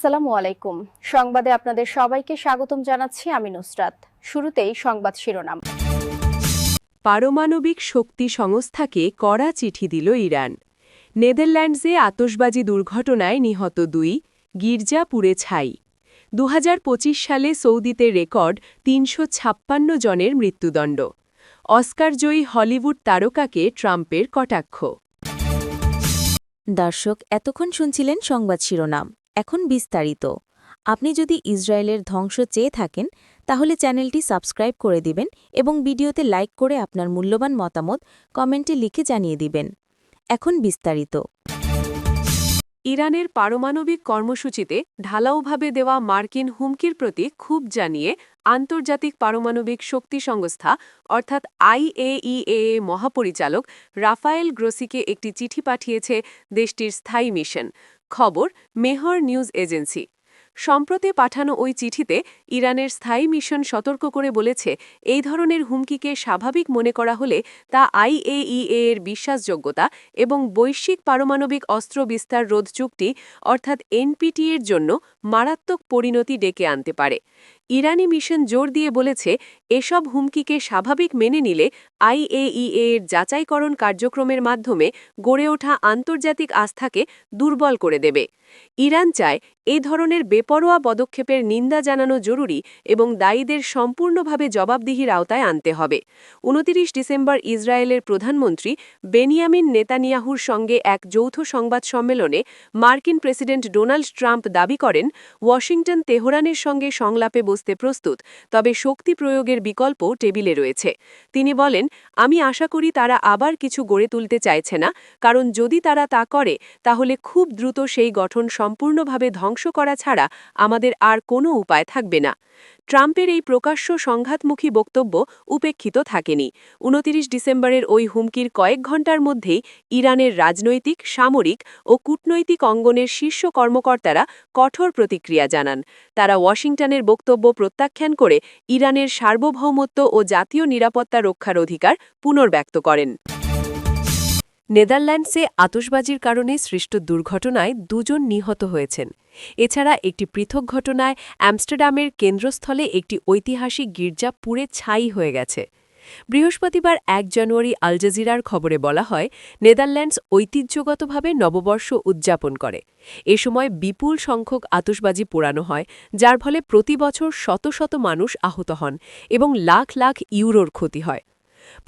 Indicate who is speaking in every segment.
Speaker 1: আসসালামু আলাইকুম সংবাদে আপনাদের সবাইকে স্বাগতম জানাচ্ছি আমি নুসরাত শুরুতেই সংবাদ শিরোনাম
Speaker 2: পারমাণবিক শক্তি সংস্থাকে কড়া চিঠি দিল ইরান নেদারল্যান্ডসে আতসবাজি দুর্ঘটনায় নিহত দুই গির্জা পুড়ে ছাই দু সালে সৌদিতে রেকর্ড তিনশো জনের মৃত্যুদণ্ড অস্কারজয়ী হলিউড তারকাকে ট্রাম্পের কটাক্ষ
Speaker 3: দর্শক এতক্ষণ শুনছিলেন সংবাদ শিরোনাম এখন বিস্তারিত আপনি যদি ইসরায়েলের ধ্বংস চেয়ে থাকেন তাহলে চ্যানেলটি সাবস্ক্রাইব করে দিবেন এবং ভিডিওতে লাইক করে আপনার মূল্যবান মতামত কমেন্টে লিখে জানিয়ে দিবেন এখন বিস্তারিত
Speaker 2: ইরানের পারমাণবিক কর্মসূচিতে ঢালাওভাবে দেওয়া মার্কিন হুমকির প্রতি খুব জানিয়ে আন্তর্জাতিক পারমাণবিক শক্তি সংস্থা অর্থাৎ আইএইএ মহাপরিচালক রাফায়েল গ্রোসিকে একটি চিঠি পাঠিয়েছে দেশটির স্থায়ী মিশন খবর মেহর নিউজ এজেন্সি সম্প্রতি পাঠানো ওই চিঠিতে ইরানের স্থায়ী মিশন সতর্ক করে বলেছে এই ধরনের হুমকিকে স্বাভাবিক মনে করা হলে তা আইএইএ এর বিশ্বাসযোগ্যতা এবং বৈশ্বিক পারমাণবিক অস্ত্র বিস্তার রোধ চুক্তি অর্থাৎ এনপিটি এর জন্য মারাত্মক পরিণতি ডেকে আনতে পারে ইরানি মিশন জোর দিয়ে বলেছে এসব হুমকিকে স্বাভাবিক মেনে নিলে আইএইএ এর যাচাইকরণ কার্যক্রমের মাধ্যমে গড়ে ওঠা আন্তর্জাতিক আস্থাকে দুর্বল করে দেবে ইরান চায় এ ধরনের বেপরোয়া পদক্ষেপের নিন্দা জানানো জরুরি এবং দায়ীদের সম্পূর্ণভাবে জবাবদিহির আওতায় আনতে হবে উনতিরিশ ডিসেম্বর ইসরায়েলের প্রধানমন্ত্রী বেনিয়ামিন নেতানিয়াহুর সঙ্গে এক যৌথ সংবাদ সম্মেলনে মার্কিন প্রেসিডেন্ট ডোনাল্ড ট্রাম্প দাবি করেন ওয়াশিংটন তেহরানের সঙ্গে সংলাপে বসতে প্রস্তুত তবে শক্তি প্রয়োগের বিকল্প টেবিলে রয়েছে তিনি বলেন আমি আশা করি তারা আবার কিছু গড়ে তুলতে চাইছে না কারণ যদি তারা তা করে তাহলে খুব দ্রুত সেই গঠন সম্পূর্ণভাবে ধ্বংস করা ছাড়া আমাদের আর কোনো উপায় থাকবে না ট্রাম্পের এই প্রকাশ্য সংঘাতমুখী বক্তব্য উপেক্ষিত থাকেনি উনতিরিশ ডিসেম্বরের ওই হুমকির কয়েক ঘণ্টার মধ্যেই ইরানের রাজনৈতিক সামরিক ও কূটনৈতিক অঙ্গনের শীর্ষ কর্মকর্তারা কঠোর প্রতিক্রিয়া জানান তারা ওয়াশিংটনের বক্তব্য প্রত্যাখ্যান করে ইরানের সার্বভৌমত্ব ও জাতীয় নিরাপত্তা রক্ষার অধিকার পুনর্ব্যক্ত করেন নেদারল্যান্ডসে আতসবাজির কারণে সৃষ্ট দুর্ঘটনায় দুজন নিহত হয়েছেন এছাড়া একটি পৃথক ঘটনায় অ্যামস্টারডামের কেন্দ্রস্থলে একটি ঐতিহাসিক গির্জা পুড়ে ছাই হয়ে গেছে বৃহস্পতিবার এক জানুয়ারি আলজাজিরার খবরে বলা হয় নেদারল্যান্ডস ঐতিহ্যগতভাবে নববর্ষ উদযাপন করে এ সময় বিপুল সংখ্যক আতসবাজি পোড়ানো হয় যার ফলে প্রতি বছর শত শত মানুষ আহত হন এবং লাখ লাখ ইউরোর ক্ষতি হয়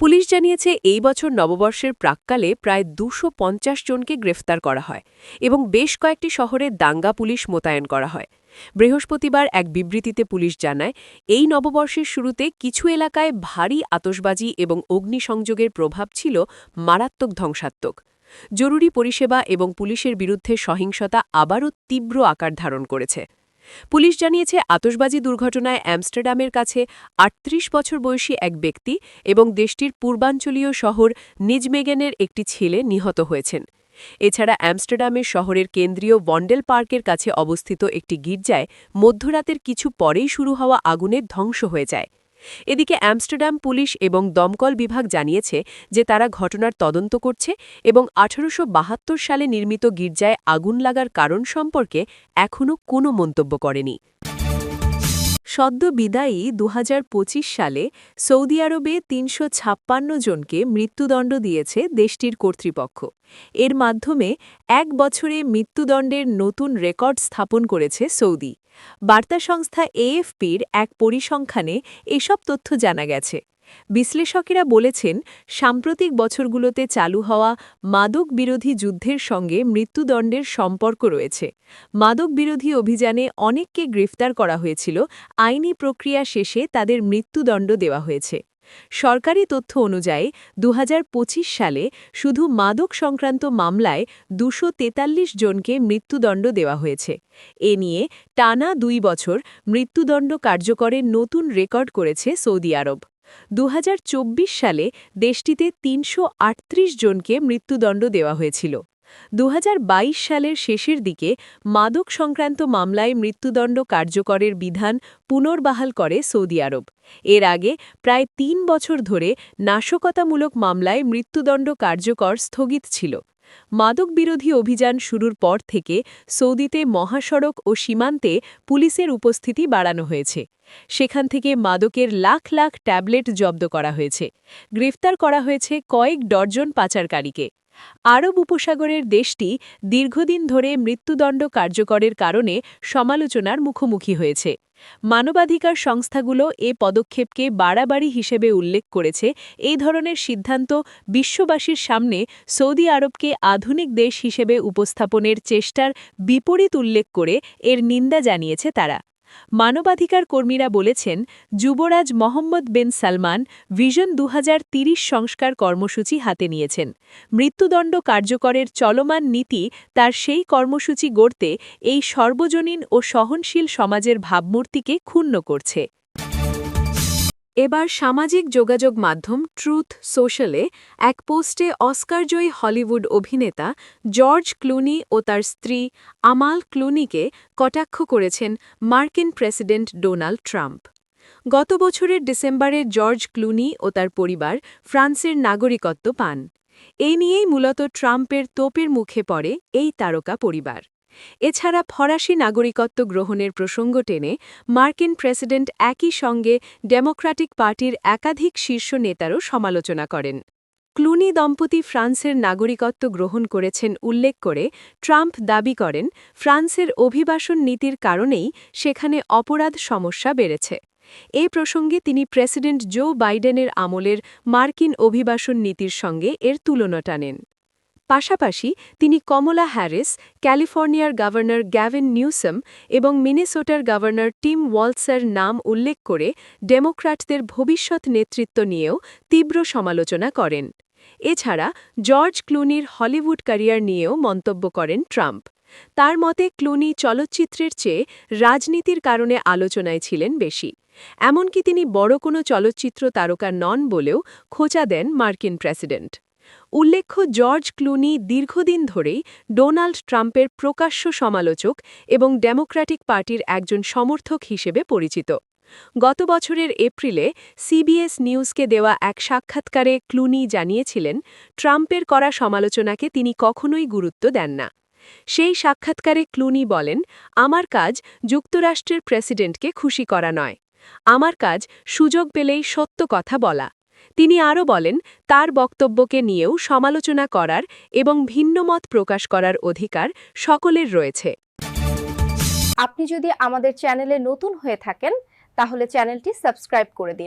Speaker 2: পুলিশ জানিয়েছে এই বছর নববর্ষের প্রাককালে প্রায় দুশো জনকে গ্রেফতার করা হয় এবং বেশ কয়েকটি শহরে দাঙ্গা পুলিশ মোতায়েন করা হয় বৃহস্পতিবার এক বিবৃতিতে পুলিশ জানায় এই নববর্ষের শুরুতে কিছু এলাকায় ভারী আতসবাজি এবং অগ্নিসংযোগের প্রভাব ছিল মারাত্মক ধ্বংসাত্মক জরুরি পরিষেবা এবং পুলিশের বিরুদ্ধে সহিংসতা আবারও তীব্র আকার ধারণ করেছে পুলিশ জানিয়েছে আতসবাজি দুর্ঘটনায় অ্যামস্টারডামের কাছে আটত্রিশ বছর বয়সী এক ব্যক্তি এবং দেশটির পূর্বাঞ্চলীয় শহর নিজমেগেনের একটি ছেলে নিহত হয়েছেন এছাড়া অ্যামস্টারডামের শহরের কেন্দ্রীয় বন্ডেল পার্কের কাছে অবস্থিত একটি গির্জায় মধ্যরাতের কিছু পরেই শুরু হওয়া আগুনের ধ্বংস হয়ে যায় এদিকে অ্যামস্টারডাম পুলিশ এবং দমকল বিভাগ জানিয়েছে যে তারা ঘটনার তদন্ত করছে এবং আঠারোশো সালে নির্মিত গির্জায় আগুন লাগার কারণ সম্পর্কে এখনও কোনো মন্তব্য করেনি সদ্য বিদায়ী দু সালে সৌদি আরবে তিনশো জনকে মৃত্যুদণ্ড দিয়েছে দেশটির কর্তৃপক্ষ এর মাধ্যমে এক বছরে মৃত্যুদণ্ডের নতুন রেকর্ড স্থাপন করেছে সৌদি বার্তা সংস্থা এএফপির এক পরিসংখ্যানে এসব তথ্য জানা গেছে বিশ্লেষকেরা বলেছেন সাম্প্রতিক বছরগুলোতে চালু হওয়া মাদক বিরোধী যুদ্ধের সঙ্গে মৃত্যুদণ্ডের সম্পর্ক রয়েছে মাদক বিরোধী অভিযানে অনেককে গ্রেফতার করা হয়েছিল আইনি প্রক্রিয়া শেষে তাদের মৃত্যুদণ্ড দেওয়া হয়েছে সরকারি তথ্য অনুযায়ী দু সালে শুধু মাদক সংক্রান্ত মামলায় দুশো জনকে মৃত্যুদণ্ড দেওয়া হয়েছে এ নিয়ে টানা দুই বছর মৃত্যুদণ্ড কার্যকরের নতুন রেকর্ড করেছে সৌদি আরব দু সালে দেশটিতে তিনশো জনকে মৃত্যুদণ্ড দেওয়া হয়েছিল ২০২২ সালের শেষের দিকে মাদক সংক্রান্ত মামলায় মৃত্যুদণ্ড কার্যকরের বিধান পুনর্বহাল করে সৌদি আরব এর আগে প্রায় তিন বছর ধরে নাশকতামূলক মামলায় মৃত্যুদণ্ড কার্যকর স্থগিত ছিল মাদক বিরোধী অভিযান শুরুর পর থেকে সৌদিতে মহাসড়ক ও সীমান্তে পুলিশের উপস্থিতি বাড়ানো হয়েছে সেখান থেকে মাদকের লাখ লাখ ট্যাবলেট জব্দ করা হয়েছে গ্রেফতার করা হয়েছে কয়েক ডর্জন পাচারকারীকে আরব উপসাগরের দেশটি দীর্ঘদিন ধরে মৃত্যুদণ্ড কার্যকরের কারণে সমালোচনার মুখোমুখি হয়েছে মানবাধিকার সংস্থাগুলো এ পদক্ষেপকে বাড়াবাড়ি হিসেবে উল্লেখ করেছে এই ধরনের সিদ্ধান্ত বিশ্ববাসীর সামনে সৌদি আরবকে আধুনিক দেশ হিসেবে উপস্থাপনের চেষ্টার বিপরীত উল্লেখ করে এর নিন্দা জানিয়েছে তারা মানবাধিকার কর্মীরা বলেছেন যুবরাজ মোহাম্মদ বিন সালমান ভিশন দু সংস্কার কর্মসূচি হাতে নিয়েছেন মৃত্যুদণ্ড কার্যকরের চলমান নীতি তার সেই কর্মসূচি গড়তে এই সর্বজনীন ও সহনশীল সমাজের ভাবমূর্তিকে ক্ষুণ্ণ করছে এবার সামাজিক যোগাযোগ মাধ্যম ট্রুথ সোশ্যালে এক পোস্টে অস্কারজয়ী হলিউড অভিনেতা জর্জ ক্লুনি ও তার স্ত্রী আমাল ক্লুনিকে কটাক্ষ করেছেন মার্কিন প্রেসিডেন্ট ডোনাল্ড ট্রাম্প গত বছরের ডিসেম্বরে জর্জ ক্লুনি ও তার পরিবার ফ্রান্সের নাগরিকত্ব পান এ নিয়েই মূলত ট্রাম্পের তোপের মুখে পড়ে এই তারকা পরিবার এছাড়া ফরাসি নাগরিকত্ব গ্রহণের প্রসঙ্গ টেনে মার্কিন প্রেসিডেন্ট একই সঙ্গে ডেমোক্র্যাটিক পার্টির একাধিক শীর্ষ নেতারও সমালোচনা করেন ক্লুনি দম্পতি ফ্রান্সের নাগরিকত্ব গ্রহণ করেছেন উল্লেখ করে ট্রাম্প দাবি করেন ফ্রান্সের অভিবাসন নীতির কারণেই সেখানে অপরাধ সমস্যা বেড়েছে এ প্রসঙ্গে তিনি প্রেসিডেন্ট জো বাইডেনের আমলের মার্কিন অভিবাসন নীতির সঙ্গে এর তুলনা টানেন পাশাপাশি তিনি কমলা হ্যারিস ক্যালিফোর্নিয়ার গভর্নর গ্যাভিন নিউসম এবং মিনেসোটার গভর্নর টিম ওয়ালসার নাম উল্লেখ করে ডেমোক্র্যাটদের ভবিষ্যৎ নেতৃত্ব নিয়েও তীব্র সমালোচনা করেন এছাড়া জর্জ ক্লুনির হলিউড ক্যারিয়ার নিয়েও মন্তব্য করেন ট্রাম্প তার মতে ক্লুনি চলচ্চিত্রের চেয়ে রাজনীতির কারণে আলোচনায় ছিলেন বেশি এমনকি তিনি বড় কোনো চলচ্চিত্র তারকা নন বলেও খোঁচা দেন মার্কিন প্রেসিডেন্ট উল্লেখ্য জর্জ ক্লুনি দীর্ঘদিন ধরেই ডোনাল্ড ট্রাম্পের প্রকাশ্য সমালোচক এবং ডেমোক্র্যাটিক পার্টির একজন সমর্থক হিসেবে পরিচিত গত বছরের এপ্রিলে সিবিএস নিউজকে দেওয়া এক সাক্ষাৎকারে ক্লুনি জানিয়েছিলেন ট্রাম্পের করা সমালোচনাকে তিনি কখনোই গুরুত্ব দেন না সেই সাক্ষাৎকারে ক্লুনি বলেন আমার কাজ যুক্তরাষ্ট্রের প্রেসিডেন্টকে খুশি করা নয় আমার কাজ সুযোগ পেলেই সত্য কথা বলা তিনি আরও বলেন তার বক্তব্যকে নিয়েও সমালোচনা করার এবং ভিন্নমত প্রকাশ করার অধিকার সকলের রয়েছে
Speaker 1: আপনি যদি আমাদের চ্যানেলে নতুন হয়ে থাকেন তাহলে চ্যানেলটি সাবস্ক্রাইব করে দিন